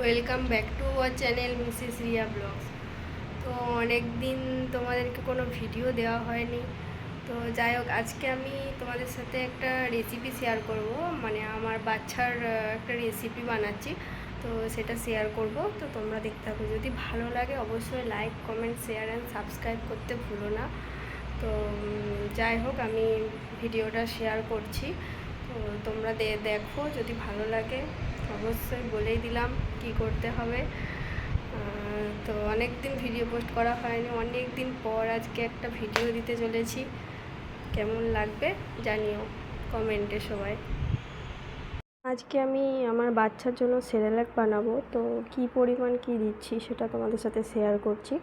Welcome back to our channel Mrs Riya vlogs তো অনেক দিন তোমাদেরকে কোনো ভিডিও দেওয়া হয়নি। তো যাই হোক আজকে আমি তোমাদের সাথে একটা রেসিপি শেয়ার করব। মানে আমার বাচ্চার একটা রেসিপি বানাচ্ছি। তো সেটা শেয়ার করব। তো তোমরা দেখতে থাকো। যদি ভালো লাগে, অবশ্যই like comment share and subscribe করতে ভুলো না। তো যাই হোক আমি ভিডিওটা শেয়ার করছি। তোমরা দেখো, যদি ভালো লাগে, অবশ্যই বলেই দিলাম কি করতে হবে। তো অনেক দিন ভিডিও পোস্ট করা হয়নি অনেক দিন পর আজকে একটা ভিডিও দিতে চলেছি। কেমন লাগবে জানিও কমেন্টে সবাই। আজকে আমি আমার বাচ্চার জন্য সেরেলাক বানাবো, তো কি পরিমাণ কি দিচ্ছি সেটা তোমাদের সাথে শেয়ার করছি।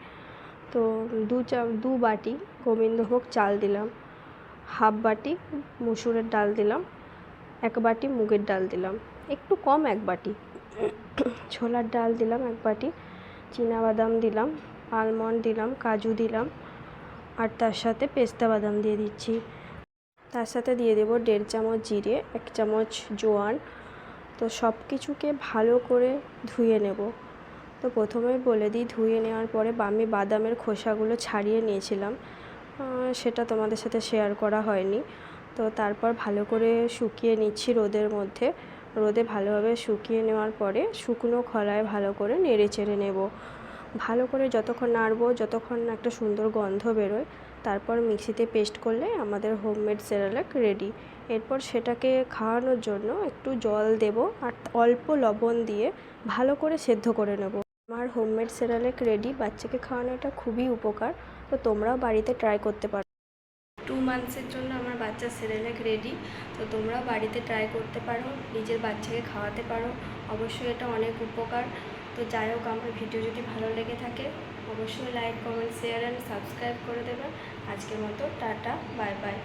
তো দু চা, দু বাটি গোবিন্দভোগ চাল দিলাম, হাফ বাটি মুসুরের ডাল দিলাম এক বাটি মুগের ডাল দিলাম। একটু কম এক বাটি। ছোলার ডাল দিলাম এক বাটি বাদাম দিলাম আলমন্ড দিলাম, কাজু দিলাম, আর তার সাথে পেস্তা বাদাম দিয়ে দিচ্ছি। তার সাথে দিয়ে দেবো দেড় চামচ জিরে, এক চামচ জোয়ান। তো সব কিছুকে ভালো করে ধুয়ে নেব। তো প্রথমেই বলে দিই, ধুয়ে নেওয়ার পরে আমি বাদামের খোসাগুলো ছাড়িয়ে নিয়েছিলাম। সেটা তোমাদের সাথে শেয়ার করা হয়নি। তো তারপর ভালো করে শুকিয়ে নিচ্ছি রোদের মধ্যে। রোদে ভালোভাবে শুকিয়ে নেওয়ার পরে শুকনো খলায় ভালো করে নেড়ে চেড়ে নেব। ভালো করে যতক্ষণ নাড়বো, যতক্ষণ একটা সুন্দর গন্ধ বেরোয়, তারপর মিক্সিতে পেস্ট করলে আমাদের হোমমেড সেরালাক রেডি। এরপর সেটাকে খাওয়ানোর জন্য একটু জল দেব আর অল্প লবণ দিয়ে ভালো করে সেদ্ধ করে নেব। আমার হোমমেড সেরালাক রেডি, বাচ্চাকে খাওয়ানো এটা খুবই উপকার। তো তোমরাও বাড়িতে ট্রাই করতে পারো। মান্থসের জন্য আমার বাচ্চা সেরেলাক রেডি তো তোমরাও বাড়িতে ট্রাই করতে পারো, নিজের বাচ্চাকে খাওয়াতে পারো। অবশ্যই এটা অনেক উপকার। তো যাই হোক, আমার ভিডিও যদি ভালো লেগে থাকে, অবশ্যই like comment share and subscribe করে দেবেন আজকের মতো টাটা বাই বাই